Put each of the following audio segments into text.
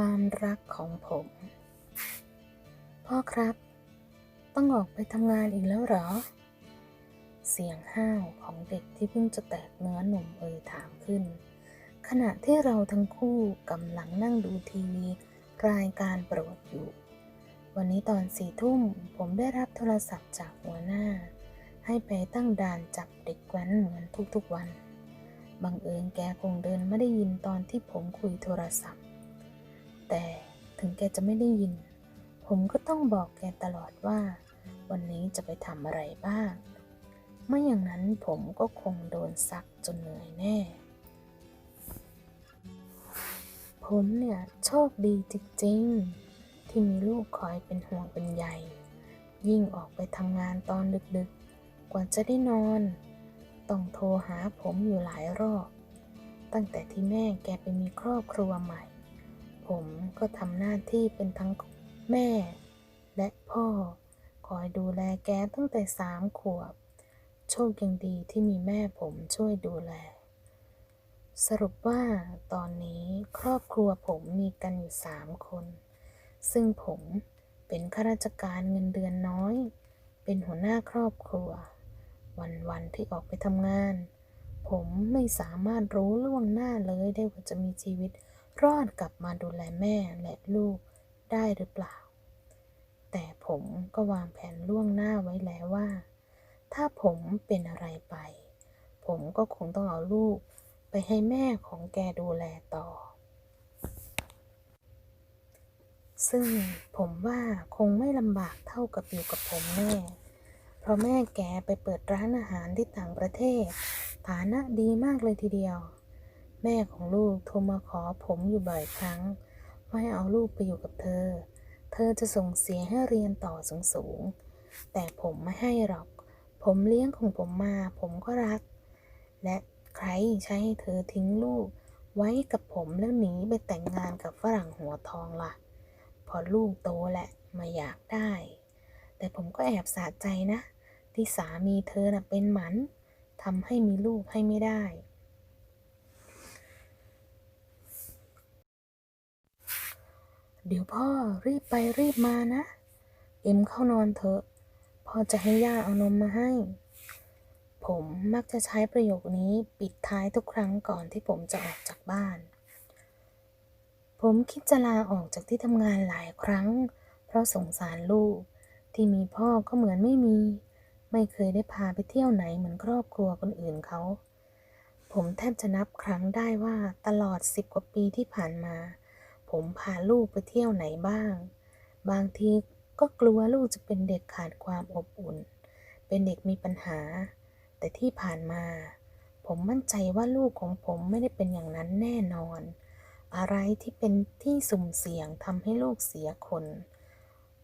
ความรักของผม พ่อครับ ต้องออกไปทำงานอีกแล้วเหรอ เสียงห้าวของเด็กที่เพิ่งจะแตกเนื้อหนุ่มเอ่ยถามขึ้น ขณะที่เราทั้งคู่กำลังนั่งดูทีวีรายการโปรดอยู่ วันนี้ตอนสี่ทุ่มผมได้รับโทรศัพท์จากหัวหน้า ให้ไปตั้งด่านจับเด็กแว้นเหมือนทุกๆวัน บังเอิญแกคงเดินไม่ได้ยินตอนที่ผมคุยโทรศัพท์ แต่ถึงแกจะไม่ได้ยิน ผมก็ต้องบอกแกตลอดว่า วันนี้จะไปทำอะไรบ้าง ไม่อย่างนั้นผมก็คงโดนซักจนเหนื่อยแน่ ผมเนี่ยโชคดีจริงๆ ที่มีลูกคอยเป็นห่วงเป็นใยยิ่งออกไปทำงานตอนดึกๆ กว่าจะได้นอน ต้องโทรหาผมอยู่หลายรอบ ตั้งแต่ที่แม่แกไปมีครอบครัวใหม่ ผมก็ทำหน้าที่เป็นทั้งแม่ และพ่อ คอยดูแลแกตั้งแต่สามขวบ โชคยังดีที่มีแม่ผมช่วยดูแล สรุปว่าตอนนี้ครอบครัวผมมีกันอยู่สามคน ซึ่งผมเป็นข้าราชการเงินเดือนน้อย เป็นหัวหน้าครอบครัว วันๆที่ออกไปทำงาน ผมไม่สามารถรู้ล่วงหน้าเลยได้ว่าจะมีชีวิต รอดกลับมาดูแลแม่และลูกได้หรือเปล่า แต่ผมก็วางแผนล่วงหน้าไว้แล้วว่า ถ้าผมเป็นอะไรไป ผมก็คงต้องเอาลูกไปให้แม่ของแกดูแลต่อ ซึ่งผมว่าคงไม่ลำบากเท่ากับอยู่กับผมแน่ เพราะแม่แกไปเปิดร้านอาหารที่ต่างประเทศ ฐานะดีมากเลยทีเดียว แม่ของลูกโทรมาขอผมอยู่บ่อยครั้งว่าให้เอาลูกไปอยู่กับเธอ เธอจะส่งเสียให้เรียนต่อสูงๆแต่ผมไม่ให้หรอก ผมเลี้ยงของผมมา ผมก็รัก และใครใช้ให้เธอทิ้งลูก ไว้กับผมแล้วหนีไปแต่งงานกับฝรั่งหัวทองล่ะ พอลูกโตแหละมาอยากได้ แต่ผมก็แอบสะใจนะ ที่สามีเธอน่ะเป็นหมันทำให้มีลูกให้ไม่ได้ เดี๋ยวพ่อรีบไปรีบมานะ เอ็มเข้านอนเถอะ พ่อจะให้ย่าเอานมมาให้ ผมมักจะใช้ประโยคนี้ปิดท้ายทุกครั้งก่อนที่ผมจะออกจากบ้าน ผมคิดจะลาออกจากที่ทำงานหลายครั้ง เพราะสงสารลูกที่มีพ่อก็เหมือนไม่มี ไม่เคยได้พาไปเที่ยวไหนเหมือนครอบครัวคนอื่นเขา ผมแทบจะนับครั้งได้ว่าตลอดสิบกว่าปีที่ผ่านมา ผมพาลูกไปเที่ยวไหนบ้าง บางทีก็กลัวลูกจะเป็นเด็กขาดความอบอุ่น เป็นเด็กมีปัญหา แต่ที่ผ่านมา ผมมั่นใจว่าลูกของผมไม่ได้เป็นอย่างนั้นแน่นอน อะไรที่เป็นที่สุ่มเสี่ยงทำให้ลูกเสียคน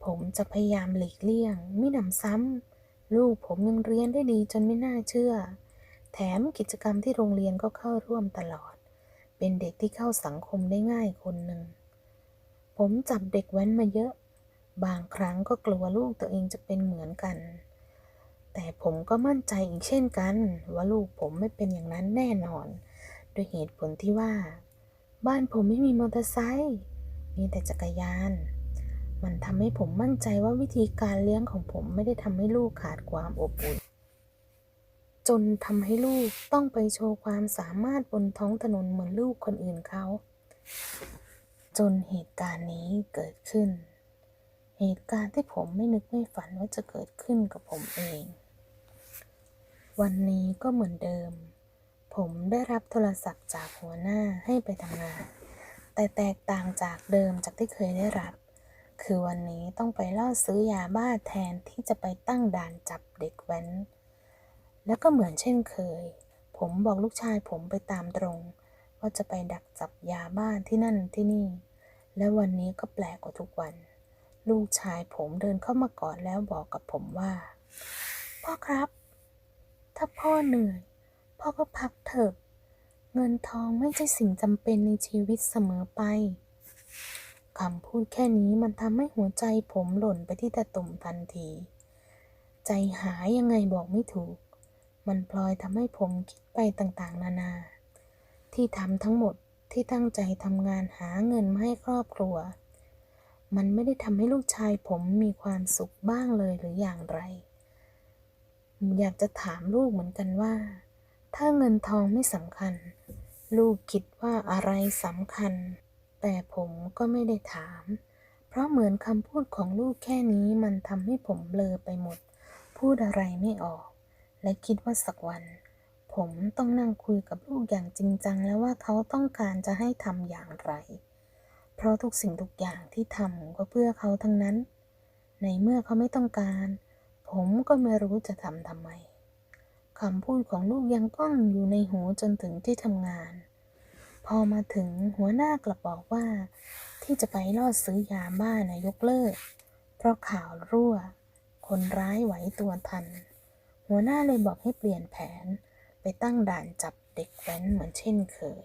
ผมจะพยายามหลีกเลี่ยงมิหนำซ้ำลูกผมยังเรียนได้ดีจนไม่น่าเชื่อ แถมกิจกรรมที่โรงเรียนก็เข้าร่วมตลอด เป็นเด็กที่เข้าสังคมได้ง่ายคนหนึ่ง ผมจับเด็กแว้นมาเยอะ บางครั้งก็กลัวลูกตัวเองจะเป็นเหมือนกัน แต่ผมก็มั่นใจอีกเช่นกัน ว่าลูกผมไม่เป็นอย่างนั้นแน่นอนด้วยเหตุผลที่ว่า บ้านผมไม่มีมอเตอร์ไซค์มีแต่จักรยาน มันทำให้ผมมั่นใจว่าวิธีการเลี้ยงของผมไม่ได้ทำให้ลูกขาดความอบอุ่น จนทำให้ลูกต้องไปโชว์ความสามารถบนท้องถนนเหมือนลูกคนอื่นเขา จนเหตุการณ์นี้เกิดขึ้น เหตุการณ์ที่ผมไม่นึกไม่ฝันว่าจะเกิดขึ้นกับผมเอง วันนี้ก็เหมือนเดิม ผมได้รับโทรศัพท์จากหัวหน้าให้ไปทำงาน แต่แตกต่างจากเดิมจากที่เคยได้รับ คือวันนี้ต้องไปล่อซื้อยาบ้าแทนที่จะไปตั้งด่านจับเด็กแว้น แล้วก็เหมือนเช่นเคย ผมบอกลูกชายผมไปตามตรง ว่าจะไปดักจับยาบ้าที่นั่นที่นี่ และวันนี้ก็แปลกกว่าทุกวัน ลูกชายผมเดินเข้ามากอดแล้วบอกกับผมว่า พ่อครับ ถ้าพ่อเหนื่อย พ่อก็พักเถอะ เงินทองไม่ใช่สิ่งจำเป็นในชีวิตเสมอไปคำพูดแค่นี้มันทำให้หัวใจผมหล่นไปที่ตะตุ่มทันที ใจหายยังไงบอกไม่ถูก มันพลอยทำให้ผมคิดไปต่างๆ นานา ที่ทำทั้งหมดที่ตั้งใจทำงานหาเงินมาให้ครอบครัว มันไม่ได้ทำให้ลูกชายผมมีความสุขบ้างเลยหรืออย่างไร อยากจะถามลูกเหมือนกันว่า ถ้าเงินทองไม่สำคัญ ลูกคิดว่าอะไรสำคัญ แต่ผมก็ไม่ได้ถาม เพราะเหมือนคำพูดของลูกแค่นี้มันทำให้ผมเบลอไปหมด พูดอะไรไม่ออก และคิดว่าสักวัน ผมต้องนั่งคุยกับลูกอย่างจริงจังแล้วว่าเขาต้องการจะให้ทำอย่างไร เพราะทุกสิ่งทุกอย่างที่ทำก็เพื่อเขาทั้งนั้น ในเมื่อเขาไม่ต้องการ ผมก็ไม่รู้จะทำทำไมคำพูดของลูกยังก้องอยู่ในหูจนถึงที่ทำงาน พอมาถึงหัวหน้ากลับบอกว่า ที่จะไปล่อซื้อยาบ้านะยกเลิก เพราะข่าวรั่ว คนร้ายไหวตัวทัน หัวหน้าเลยบอกให้เปลี่ยนแผน ไปตั้งด่านจับเด็กแว้นเหมือนเช่นเคย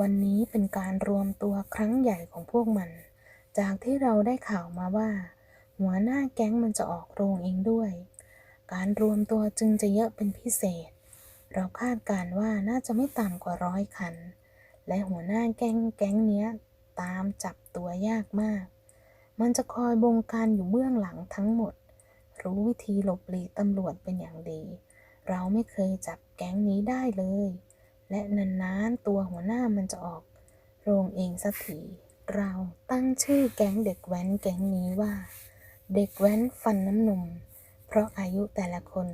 วันนี้เป็นการรวมตัวครั้งใหญ่ของพวกมัน จากที่เราได้ข่าวมาว่า หัวหน้าแก๊งมันจะออกโรงเองด้วย การรวมตัวจึงจะเยอะเป็นพิเศษ เราคาดการณ์ว่าน่าจะไม่ต่ำกว่าร้อยคัน และหัวหน้าแก๊งแก๊งเนี้ยตามจับตัวยากมาก มันจะคอยบงการอยู่เบื้องหลังทั้งหมด รู้วิธีหลบหลีกตำรวจเป็นอย่างดี เราไม่เคยจับแก๊งนี้ได้เลย และนานๆตัวหัวหน้ามันจะออก โรงเองสักทีเราตั้งชื่อแก๊งเด็กแว้นแก๊งนี้ว่า เด็กแว้นฟันน้ำนม เพราะอายุแต่ละคน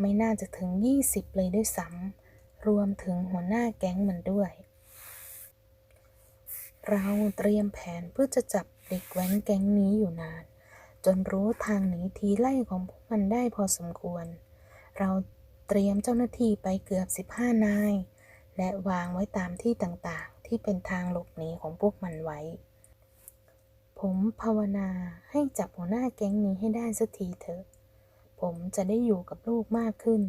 ไม่น่าจะถึง 20 เลยด้วยซ้ำรวมถึงหัวหน้าแก๊งมันด้วย เราเตรียมแผนเพื่อจะจับเด็กแว้นแก๊งนี้อยู่นาน จนรู้ทางหนีทีไล่ของพวกมันได้พอสมควร เรา เตรียมเจ้าหน้าที่ไปเกือบ 15 นาย และวางไว้ตามที่ต่างๆ ที่เป็นทางหลบหนีของพวกมันไว้ ผมภาวนาให้จับหัวหน้าแก๊งนี้ให้ได้สักทีเถอะ ผมจะได้อยู่กับลูกมากขึ้น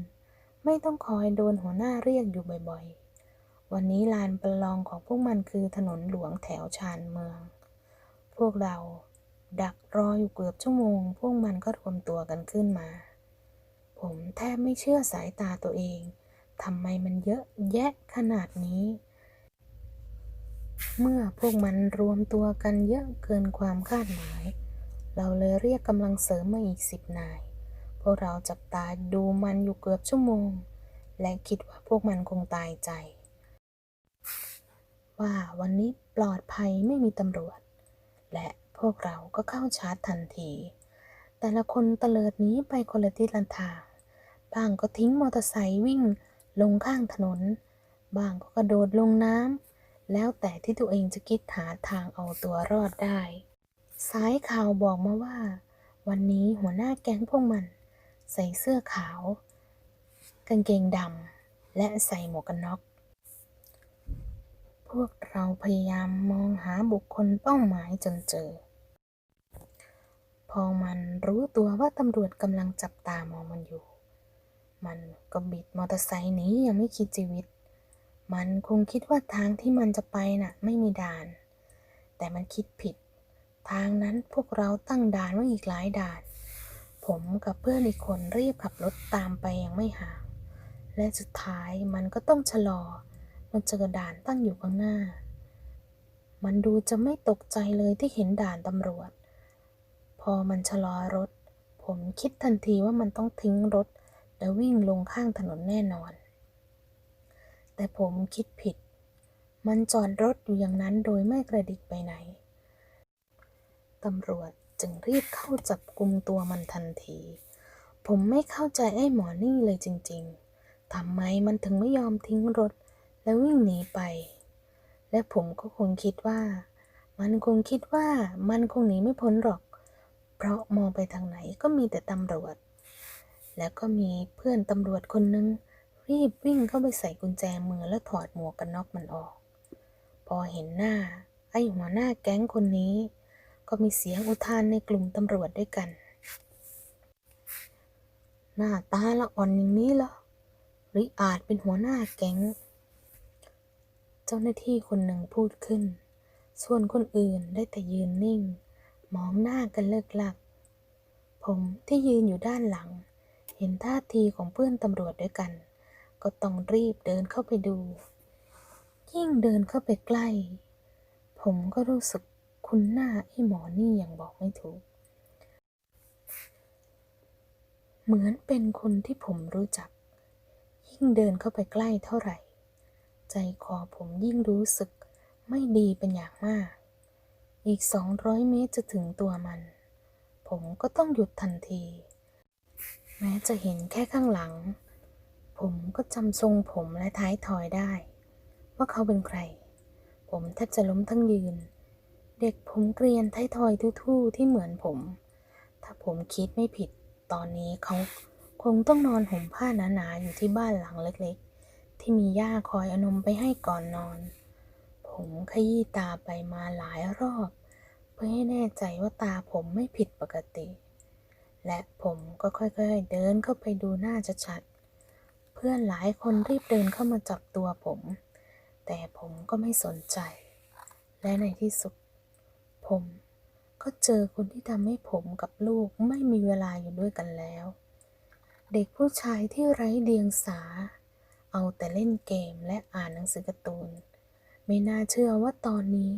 ไม่ต้องคอยโดนหัวหน้าเรียกอยู่บ่อยๆ วันนี้ลานประลองของพวกมันคือถนนหลวงแถวชานเมือง พวกเราดักรออยู่เกือบชั่วโมง พวกมันก็รวมตัวกันขึ้นมา ผมแทบไม่เชื่อสายตาตัวเอง ทำไมมันเยอะแยะขนาดนี้ เมื่อพวกมันรวมตัวกันเยอะเกินความคาดหมาย เราเลยเรียกกำลังเสริมมาอีกสิบนาย พวกเราจับตาดูมันอยู่เกือบชั่วโมง และคิดว่าพวกมันคงตายใจ ว่าวันนี้ปลอดภัยไม่มีตำรวจ และพวกเราก็เข้าชาร์จทันทีแต่ละคนเตลิดนี้ไปคนละทิศละทาง บางก็ทิ้งมอเตอร์ไซค์วิ่งลงข้างถนนบางก็กระโดดลงน้ำ แล้วแต่ที่ตัวเองจะคิดหาทางเอาตัวรอดได้ สายข่าวบอกมาว่า วันนี้หัวหน้าแก๊งพวกมัน ใส่เสื้อขาว กางเกงดำและใส่หมวกกันน็อก พวกเราพยายามมองหาบุคคลเป้าหมายจนเจอ พอมันรู้ตัวว่าตำรวจกำลังจับตามองมันอยู่ มันก็บิดมอเตอร์ไซค์หนียังไม่คิดชีวิต มันคงคิดว่าทางที่มันจะไปน่ะไม่มีด่าน แต่มันคิดผิด ทางนั้นพวกเราตั้งด่านไว้อีกหลายด่าน ผมกับเพื่อนอีกคนรีบขับรถตามไปยังไม่ห่าง และสุดท้ายมันก็ต้องชะลอ มันเจอด่านตั้งอยู่ข้างหน้า มันดูจะไม่ตกใจเลยที่เห็นด่านตำรวจ พอมันชะลอรถ ผมคิดทันทีว่ามันต้องทิ้งรถ แล้ววิ่งลงข้างถนนแน่นอน แต่ผมคิดผิด มันจอดรถอยู่อย่างนั้นโดยไม่กระดิกไปไหน ตำรวจจึงรีบเข้าจับกุมตัวมันทันที ผมไม่เข้าใจไอ้หมอนี่เลยจริง ๆ ทำไมมันถึงไม่ยอมทิ้งรถแล้ววิ่งหนีไป และผมก็คงคิดว่า มันคงคิดว่ามันคงหนีไม่พ้นหรอก เพราะมองไปทางไหนก็มีแต่ตำรวจ แล้วก็มีเพื่อนตำรวจคนนึง รีบวิ่งเข้าไปใส่กุญแจมือแล้วถอดหมวกกันน็อกมันออก พอเห็นหน้า ไอ้หัวหน้าแก๊งคนนี้ ก็มีเสียงอุทานในกลุ่มตำรวจด้วยกัน หน้าตาละอ่อนอย่างนี้เหรอรือาจเป็นหัวหน้าแก๊ง เจ้าหน้าที่คนหนึ่งพูดขึ้น ส่วนคนอื่นได้แต่ยืนนิ่ง มองหน้ากันเลิกลัก ผมที่ยืนอยู่ด้านหลัง ห็นท่าทีของเพื่อนตำรวจด้วยกัน ก็ต้องรีบเดินเข้าไปดู ยิ่งเดินเข้าไปใกล้ ผมก็รู้สึกคุ้นหน้าไอ้หมอนี่อย่างบอกไม่ถูก เหมือนเป็นคนที่ผมรู้จัก ยิ่งเดินเข้าไปใกล้เท่าไหร่ ใจคอผมยิ่งรู้สึกไม่ดีเป็นอย่างมาก อีกสองร้อยเมตรจะถึงตัวมัน ผมก็ต้องหยุดทันที แม้จะเห็นแค่ข้างหลัง ผมก็จำทรงผมและท้ายทอยได้ ว่าเขาเป็นใคร ผมแทบจะล้มทั้งยืน เด็กผมเกรียนท้ายทอยทู่ๆที่เหมือนผม ถ้าผมคิดไม่ผิดตอนนี้เขาคงต้องนอนห่มผ้าหนาๆอยู่ที่บ้านหลังเล็กๆ ที่มีย่าคอยอนมไปให้ก่อนนอน ผมขยี้ตาไปมาหลายรอบ เพื่อให้แน่ใจว่าตาผมไม่ผิดปกติ และผมก็ค่อยๆเดินเข้าไปดูหน้าชัดๆ เพื่อนหลายคนรีบเดินเข้ามาจับตัวผม แต่ผมก็ไม่สนใจ และในที่สุด ผมก็เจอคนที่ทำให้ผมกับลูกไม่มีเวลาอยู่ด้วยกันแล้ว เด็กผู้ชายที่ไร้เดียงสา เอาแต่เล่นเกมและอ่านหนังสือการ์ตูน ไม่น่าเชื่อว่าตอนนี้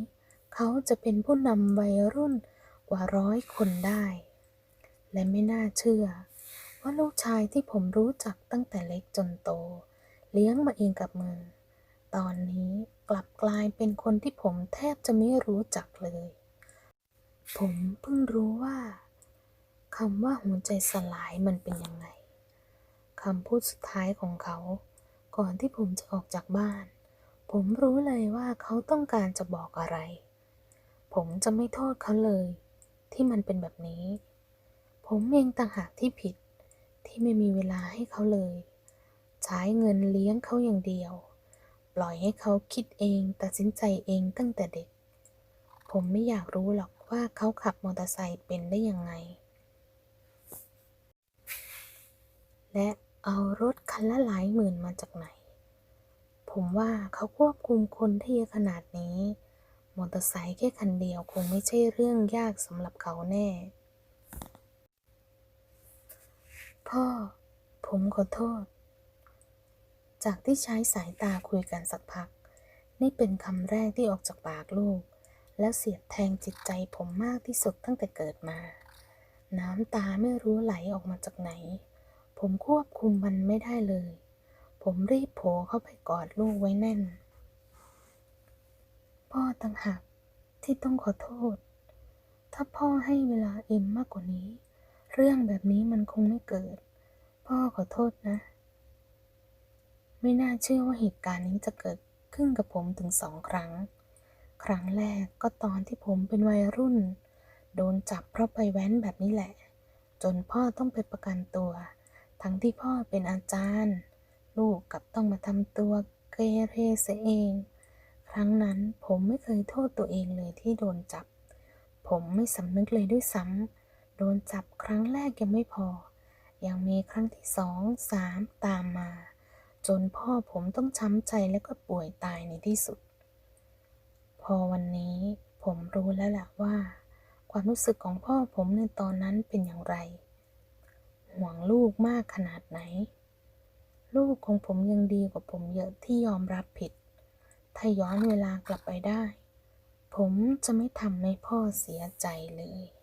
เขาจะเป็นผู้นำวัยรุ่นกว่าร้อยคนได้ และไม่น่าเชื่อ ว่าลูกชายที่ผมรู้จักตั้งแต่เล็กจนโต เลี้ยงมาเองกับมือ ตอนนี้กลับกลายเป็นคนที่ผมแทบจะไม่รู้จักเลย ผมเพิ่งรู้ว่าคำว่าหัวใจสลายมันเป็นยังไงคำพูดสุดท้ายของเขา ก่อนที่ผมจะออกจากบ้าน ผมรู้เลยว่าเขาต้องการจะบอกอะไร ผมจะไม่โทษเขาเลย ที่มันเป็นแบบนี้ ผมเองต่างหากที่ผิดที่ไม่มีเวลาให้เขาเลย ใช้เงินเลี้ยงเขาอย่างเดียว ปล่อยให้เขาคิดเองตัดสินใจเองตั้งแต่เด็ก ผมไม่อยากรู้หรอกว่าเขาขับมอเตอร์ไซค์เป็นได้ยังไง และเอารถคันละหลายหมื่นมาจากไหน ผมว่าเขาควบคุมคนที่เยอะขนาดนี้ มอเตอร์ไซค์แค่คันเดียวคงไม่ใช่เรื่องยากสำหรับเขาแน่ พ่อ ผมขอโทษ จากที่ใช้สายตาคุยกันสักพัก นี่เป็นคำแรกที่ออกจากปากลูก แล้วเสียดแทงจิตใจผมมากที่สุดตั้งแต่เกิดมา น้ำตาไม่รู้ไหลออกมาจากไหน ผมควบคุมมันไม่ได้เลย ผมรีบโผล่เข้าไปกอดลูกไว้แน่น พ่อต่างหากที่ต้องขอโทษ ถ้าพ่อให้เวลาเอ็มมากกว่านี้ เรื่องแบบนี้มันคงไม่เกิด พ่อขอโทษนะ ไม่น่าเชื่อว่าเหตุการณ์นี้จะเกิดขึ้นกับผมถึงสองครั้ง ครั้งแรกก็ตอนที่ผมเป็นวัยรุ่น โดนจับเพราะไปแว้นแบบนี้แหละ จนพ่อต้องไปประกันตัว ทั้งที่พ่อเป็นอาจารย์ ลูกกับต้องมาทำตัวเกเรเสียเอง ครั้งนั้นผมไม่เคยโทษตัวเองเลยที่โดนจับ ผมไม่สำนึกเลยด้วยซ้ำ โดนจับครั้งแรกยังไม่พอ ยังมีครั้งที่สองสามตามมา จนพ่อผมต้องช้ำใจแล้วก็ป่วยตายในที่สุด พอวันนี้ผมรู้แล้วล่ะว่า ความรู้สึกของพ่อผมในตอนนั้นเป็นอย่างไร ห่วงลูกมากขนาดไหน ลูกของผมยังดีกว่าผมเยอะที่ยอมรับผิด ถ้าย้อนเวลากลับไปได้ ผมจะไม่ทำให้พ่อเสียใจเลย